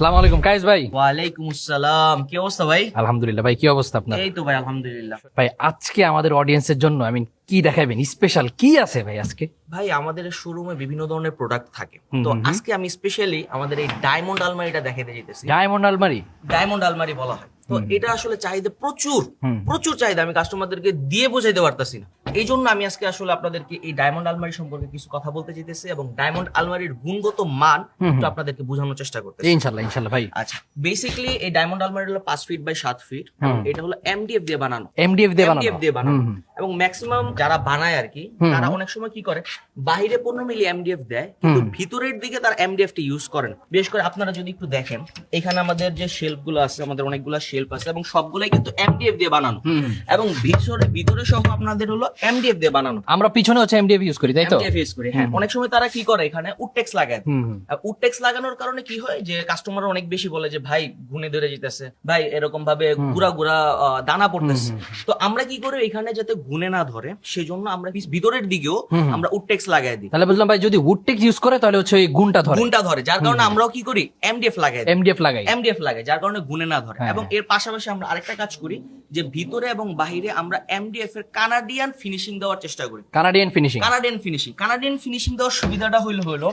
সালাম আলাইকুম কায়েস ভাই। ওয়ালাইকুম আসসালাম। কি অবস্থা ভাই? আলহামদুলিল্লাহ ভাই কি অবস্থা আপনার? এই তো ভাই আলহামদুলিল্লাহ। ভাই আজকে আমাদের অডিয়েন্সের জন্য আই মিন কি দেখাবেন স্পেশাল কি আছে ভাই আজকে? ভাই আমাদের শোরুমে বিভিন্ন ধরনের প্রোডাক্ট থাকে। তো। আজকে আমি স্পেশালি আমাদের এই ডায়মন্ড আলমারিটা দেখাতে যেতেছি ডায়মন্ড আলমারি? ডায়মন্ড আলমারি বলা হয়। তো এটা আসলে চাহিদা প্রচুর। প্রচুর চাহিদা। আমি কাস্টমারদেরকে দিয়ে বোঝাইতে পারতাছি না। এই জন্য আমি আজকে আসলে আপনাদেরকে এই ডায়মন্ড আলমারি সম্পর্কে কিছু কথা বলতে চাইতেছি এবং ডায়মন্ড আলমারির গুণগত মান একটু আপনাদেরকে বোঝানোর চেষ্টা করতেছি। ইনশাল্লাহ ইনশাল্লাহ ভাই। আচ্ছা বেসিক্যালি এই ডায়মন্ড আলমারি হলো পাঁচ ফিট বাই সাত ফিট এটা হলো এমডিএফ দিয়ে বানানো। এমডিএফ দিয়ে বানানো। MDF দিয়ে বানানো। এবং ম্যাক্সিমাম যারা বানায় আর কি তারা অনেক সময় কি করে বাইরে পনেরো মিলি এমডিএফ দেয় কিন্তু ভিতরের দিকে তার এমডিএফ টি ইউজ করেন বিশেষ করে আপনারা যদি একটু দেখেন এখানে আমাদের যে শেলফগুলো আছে আমাদের অনেকগুলো শেলফ আছে এবং সবগুলাই কিন্তু এমডিএফ দিয়ে বানানো। এবং ভিতরে ভিতরে সহ আপনাদের হলো এমডিএফ দিয়ে বানানো। আমরা পিছনে হচ্ছে এমডিএফ ইউজ করি তাই তো? এমডিএফ ইউজ করি হ্যাঁ। অনেক সময় তারা কি করে এখানে? উডটেক্স লাগায়। উডটেক্স লাগানোর কারণে কি হয়? যে কাস্টমার অনেক বেশি বলে যে ভাই গুনে ধরে যেতেছে। ভাই এরকম ভাবে গুড়া গুড়া দানা পড়তেছে। তো আমরা কি করে এখানে যাতে গুনে না ধরে? সেজন্য আমরা ভিতরের দিকেও আমরা উডটেক্স লাগাই দিই। তাহলে বুঝলাম ভাই যদি উডটেক ইউজ করে তাহলে হচ্ছে গুণটা ধরে। গুণটা ধরে যার কারণে আমরাও কি করি? এমডিএফ লাগাই। এমডিএফ লাগাই এমডিএফ লাগে যার কারণে গুনে না ধরে। হ্যাঁ, এবং এর পাশাপাশি আমরা আরেকটা কাজ করি যে ভিতরে এবং বাহিরে আমরা এমডিএফ এর কানাডিয়ান ফিনিশিং দেওয়ার চেষ্টা করি। Canadian finishing Canadian finishing Canadian finishing দেওয়ার সুবিধাটা হইল হলো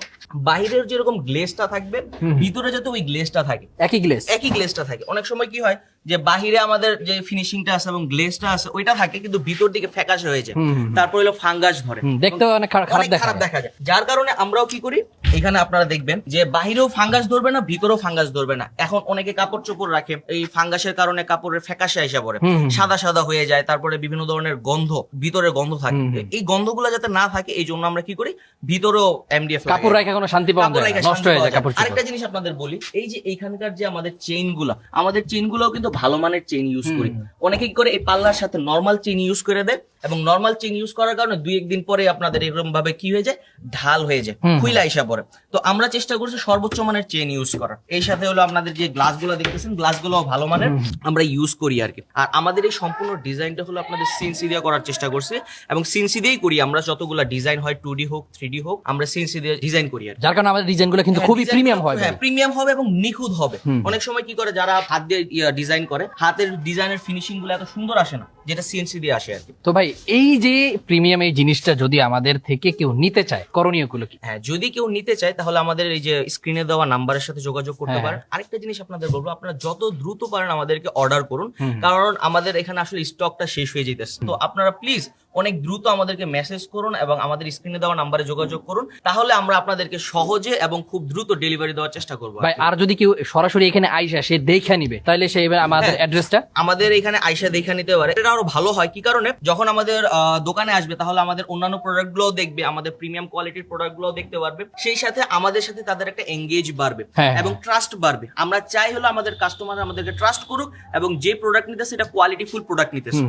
বাইরের যেরকম গ্লেসটা থাকবে ভিতরে যাতে ওই গ্লেসটা থাকে। একই গ্লেস একই গ্লেসটা থাকে। অনেক সময় কি হয় যে বাহিরে আমাদের যে ফিনিশিংটা আছে এবং গ্লেজটা আছে ওইটা থাকে কিন্তু ভিতর দিকে ফ্যাকাশে হয়ে যায়। তারপর হলো ফাঙ্গাস ধরে দেখতে অনেক খারাপ দেখা যায়। যার কারণে আমরাও কি করি এখানে আপনারা দেখবেন যে বাহিরেও ফাঙ্গাস ধরবে না ভিতরেও ফাঙ্গাস ধরবে না এখন অনেকে কাপড় চোপড় রাখে এই ফাঙ্গাসের কারণে কাপড়ের ফ্যাকাশে এসে পড়ে। সাদা সাদা হয়ে যায় তারপরে বিভিন্ন ধরনের গন্ধ ভিতরে গন্ধ থাকে। এই গন্ধগুলো যাতে না থাকে এই জন্য আমরা কি করি ভিতরেও এমডিএফ কাপড় রাখা কোনো শান্তি পাওয়া যায় নষ্ট হয়ে যায় কাপড় আরেকটা জিনিস আপনাদের বলি এই যে এইখানকার যে আমাদের চেইনগুলা আমাদের চেইন গুলোও কিন্তু ভালো মানের চেইন ইউজ করি। অনেকে কি করে এই পাল্লার সাথে নর্মাল চেইন ইউজ করে দেয় এবং নর্মাল চেইন ইউজ করার কারণে দুই একদিন পরে আপনাদের এরকম ভাবে কি হয়ে যায়? ঢাল হয়ে যায় খুইলা আইসা পড়ে। তো আমরা চেষ্টা করছি সর্বোচ্চ মানের চেইন ইউজ করার। এই সাথে হলো আপনাদের যে গ্লাসগুলো দেখতেছেন গ্লাসগুলো ভালো মানের আমরা ইউজ করি আর কি। আর আমাদের এই সম্পূর্ণ ডিজাইনটা হলো আপনাদের সিনসি দিয়ে করার চেষ্টা করছি এবং সিনসি দিয়েই করি। আমরা যতগুলো ডিজাইন হয় টু ডি হোক থ্রি ডি হোক আমরা সিনসি দিয়ে ডিজাইন করি আর যার কারণে আমাদের ডিজাইনগুলো কিন্তু খুবই হ্যাঁ, প্রিমিয়াম হয় হ্যাঁ প্রিমিয়াম হবে এবং নিখুঁত হবে। অনেক সময় কি করে যারা হাত দিয়ে ডিজাইন করে হাতের ডিজাইনের ফিনিশিংগুলো এত সুন্দর আসে না যেটা সিএনসি দিয়ে আসে আর কি। তো ভাই এই যে প্রিমিয়াম এই জিনিসটা যদি আমাদের থেকে কেউ নিতে চায় করণীয়গুলো কি? হ্যাঁ যদি কেউ নিতে চায় তাহলে আমাদের এই যে স্ক্রিনে দেওয়া নাম্বারের সাথে যোগাযোগ করতে হ্যাঁ। পারেন। আরেকটা জিনিস আপনাদের বলব আপনারা যত দ্রুত পারেন আমাদেরকে অর্ডার করুন কারণ আমাদের এখানে আসলে স্টকটা শেষ হয়ে যেতেছে তো আপনারা প্লিজ অনেক দ্রুত আমাদেরকে মেসেজ করুন এবং আমাদের স্ক্রিনে দেওয়া নাম্বারে যোগাযোগ করুন। তাহলে আমরা আপনাদেরকে সহজে এবং খুব দ্রুত ডেলিভারি দেওয়ার চেষ্টা করব ভাই আর যদি কেউ সরাসরি এখানে আইসা সে দেখে নিবে। তাহলে সে এবার আমাদের হ্যাঁ। অ্যাড্রেসটা আমাদের এখানে আইসা দেখে নিতে পারে। এটা আরও ভালো হয়। কি কারণে? যখন আমাদের আহ, দোকানে আসবে তাহলে আমাদের অন্যান্য প্রোডাক্টগুলো দেখবে আমাদের প্রিমিয়াম কোয়ালিটির প্রোডাক্টগুলো দেখতে পারবে। সেই সাথে আমাদের সাথে তাদের একটা এঙ্গেজ বাড়বে হ্যাঁ, এবং ট্রাস্ট বাড়বে। আমরা চাই হলো আমাদের কাস্টমার আমাদেরকে ট্রাস্ট করুক এবং যে প্রোডাক্ট নিতেছে এটা কোয়ালিটি ফুল প্রোডাক্ট নিতেছে।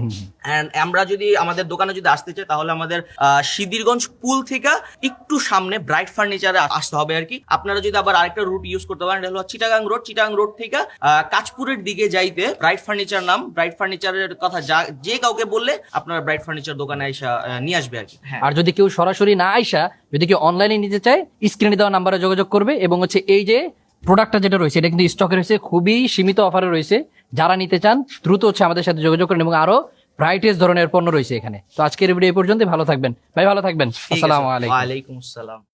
এন্ড আমরা যদি আমাদের দোকানে যদি আসতে চাই তাহলে আমাদের সিদ্ধিরগঞ্জ পুল থেকে একটু সামনে ব্রাইট ফার্নিচারে আসতে হবে আর কি। আপনারা যদি আবার আরেকটা রুট ইউজ করতে পারেন হলো চিটাগাং রোড চিটাগাং রোড থেকে আহ, কাঁচপুরের দিকে যাইতে ব্রাইট ফার্নিচার নাম। ব্রাইট ফার্নিচারের কথা যা যে কাউকে বললে আপনারা ব্রাইট ফার্নিচার দোকানে এসে নিয়ে আসবে আর কি। হ্যাঁ। আর যদি কেউ সরাসরি না আইসা যদি কেউ অনলাইনে নিতে চায় স্ক্রিনে দেওয়া নাম্বারে যোগাযোগ করবে এবং হচ্ছে এই যে প্রোডাক্টটা যেটা রয়েছে এটা কিন্তু স্টকে রয়েছে খুবই সীমিত অফারে রয়েছে। যারা নিতে চান দ্রুত হচ্ছে আমাদের সাথে যোগাযোগ করেন এবং আরও ব্রাইটেস্ট ধরনের পণ্য রয়েছে এখানে। তো আজকের ভিডিও এই পর্যন্ত ভালো থাকবেন। ভাই ভালো থাকবেন। আসসালামু আলাইকুম। আসসালাম।